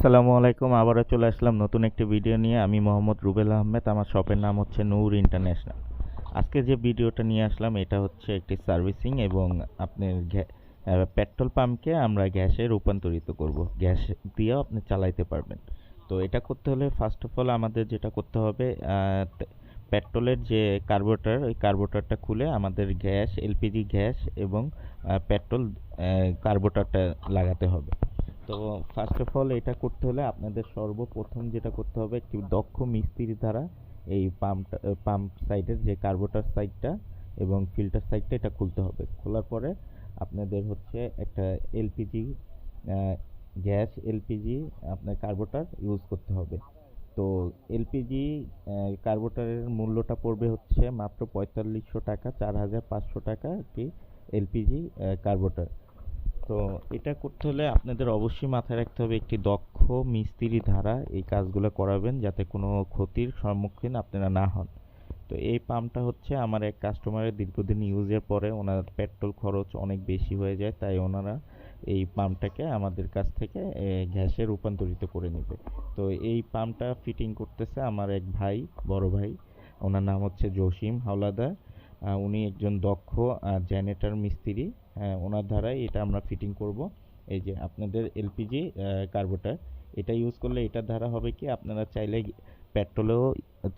আসসালামু আলাইকুম, আবারও চলে আসলাম নতুন একটি ভিডিও নিয়ে। আমি মোহাম্মদ রুবেল আহমেদ, আমার শপের নাম হচ্ছে নূর ইন্টারন্যাশনাল। আজকে যে ভিডিওটা নিয়ে আসলাম, এটা হচ্ছে একটি সার্ভিসিং এবং আপনার পেট্রোল পাম্পকে আমরা গ্যাসে রূপান্তরিত করব। গ্যাস দিয়েও আপনি চালাইতে পারবেন। তো এটা করতে হলে ফার্স্ট অফ অল আমাদের যেটা করতে হবে পেট্রোলের যে কার্বোরেটর ওই কার্বোরেটরটা খুলে আমাদের গ্যাস, এলপিজি গ্যাস এবং পেট্রোল কার্বোরেটরটা লাগাতে হবে। তো ফার্স্ট অফ অল এটা করতে হলে আপনাদের সর্বপ্রথম যেটা করতে হবে একটি দক্ষ মিস্ত্রি দ্বারা এই পাম্পটা পাম্প সাইডের যে কার্বোটার সাইডটা এবং ফিল্টার সাইডটা এটা খুলতে হবে। খোলার পরে আপনাদের হচ্ছে একটা এলপিজি গ্যাস এলপিজি আপনার কার্বোটার ইউজ করতে হবে। তো এলপিজি কার্বোটারের মূল্যটা পড়বে হচ্ছে মাত্র পঁয়তাল্লিশশো টাকা, চার হাজার পাঁচশো টাকা একটি এলপিজি কার্বোটার তো এটা করতে হলে আপনাদের অবশ্যই মাথায় রাখতে হবে একটি দক্ষ মিস্ত্রি দ্বারা এই কাজগুলো করাবেন যাতে কোনো ক্ষতির সম্মুখীন আপনারা না হন। তো এই পাম্পটা হচ্ছে আমার এক কাস্টমারের দীর্ঘদিন ইউজের পরে ওনার পেট্রোল খরচ অনেক বেশি হয়ে যায়, তাই ওনারা এই পাম্পটাকে আমাদের কাছ থেকে গ্যাসে রূপান্তরিত করে নেবে। তো এই পাম্পটা ফিটিং করতেছে আমার এক ভাই, বড় ভাই, ওনার নাম হচ্ছে জসিম হাওলাদার। উনি একজন দক্ষ জেনারেটর মিস্ত্রি। ওনার দ্বারাই এটা আমরা ফিটিং করব। এই যে আপনাদের এলপিজি কার্বোটার এটা ইউজ করলে এটার দ্বারা হবে কি, আপনারা চাইলে পেট্রোলেও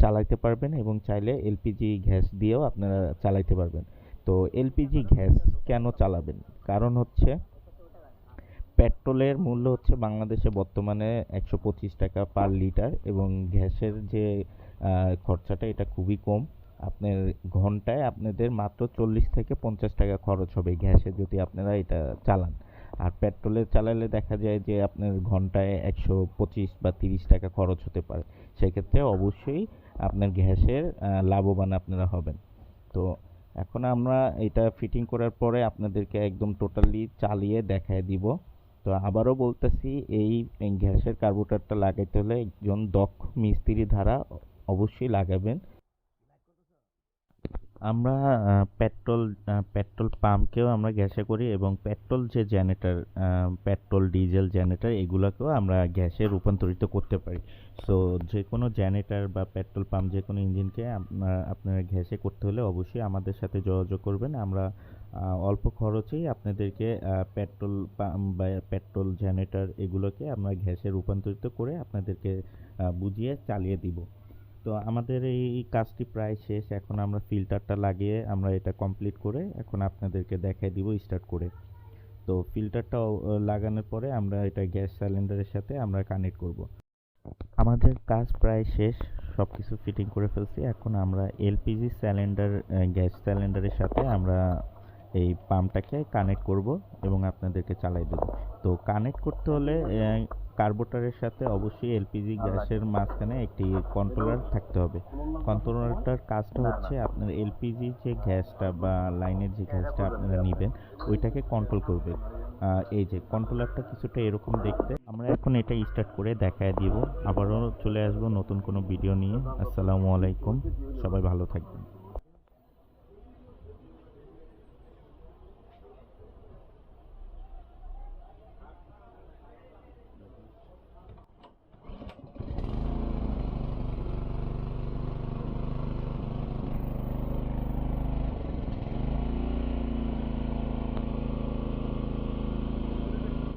চালাইতে পারবেন এবং চাইলে এলপিজি গ্যাস দিয়েও আপনারা চালাইতে পারবেন। তো এলপিজি গ্যাস কেন চালাবেন? কারণ হচ্ছে পেট্রোলের মূল্য হচ্ছে বাংলাদেশে বর্তমানে একশো পঁচিশ টাকা পার লিটার এবং গ্যাসের যে খরচাটা এটা খুবই কম। আপনার ঘন্টায় আপনাদের মাত্র চল্লিশ থেকে পঞ্চাশ টাকা খরচ হবে গ্যাসে যদি আপনারা এটা চালান। আর পেট্রোলে চালালে দেখা যায় যে আপনার ঘন্টায় একশো পঁচিশ বা তিরিশ টাকা খরচ হতে পারে। সেক্ষেত্রে অবশ্যই আপনার গ্যাসের লাভবান আপনারা হবেন। তো এখন আমরা এটা ফিটিং করার পরে আপনাদেরকে একদম টোটালি চালিয়ে দেখায় দিব। তো আবারও বলতেছি, এই গ্যাসের কার্বোরেটরটা লাগাইতে হলে একজন দক্ষ মিস্ত্রি দ্বারা অবশ্যই লাগাবেন। আমরা পেট্রোল পেট্রোল পাম্পকেও আমরা গ্যাসে করি এবং পেট্রোল যে জেনারেটর পেট্রোল ডিজেল জেনারেটর এগুলোকেও আমরা গ্যাসে রূপান্তরিত করতে পারি। সো যে কোনো জেনারেটর বা পেট্রোল পাম্প যে কোনো ইঞ্জিনকে আপনার গ্যাসে করতে হলে অবশ্যই আমাদের সাথে যোগাযোগ করবেন। আমরা অল্প খরচেই আপনাদেরকে পেট্রোল পাম্প বা পেট্রোল জেনারেটর এগুলোকে আমরা গ্যাসে রূপান্তরিত করে আপনাদেরকে বুঝিয়ে চালিয়ে দিব। তো আমাদের এই কাজটি প্রায় শেষ। এখন আমরা ফিল্টারটা লাগিয়ে আমরা এটা কমপ্লিট করে এখন আপনাদেরকে দেখাই দিব স্টার্ট করে। তো ফিল্টারটা লাগানোর পরে আমরা এটা গ্যাস সিলিন্ডারের সাথে আমরা কানেক্ট করব। আমাদের কাজ প্রায় শেষ সব কিছু ফিটিং করে ফেলছি। এখন আমরা এলপিজি সিলিন্ডার গ্যাস সিলিন্ডারের সাথে আমরা এই পাম্পটাকে কানেক্ট করব এবং আপনাদেরকে চালাই দেব। তো কানেক্ট করতে হলে কার্বোটারের সাথে অবশ্যই এলপিজি গ্যাসের মাঝখানে একটি কন্ট্রোলার থাকতে হবে। কন্ট্রোলারটার কাজটা হচ্ছে আপনার এলপিজি যে গ্যাসটা বা লাইনের যে গ্যাসটা আপনারা নেবেন, ওইটাকে কন্ট্রোল করবে। এই যে কন্ট্রোলারটা কিছুটা এরকম দেখতে। আমরা এখন এটা স্টার্ট করে দেখায় দিব। আবারও চলে আসব নতুন কোনো ভিডিও নিয়ে। আসসালামু আলাইকুম। সবাই ভালো থাকবেন।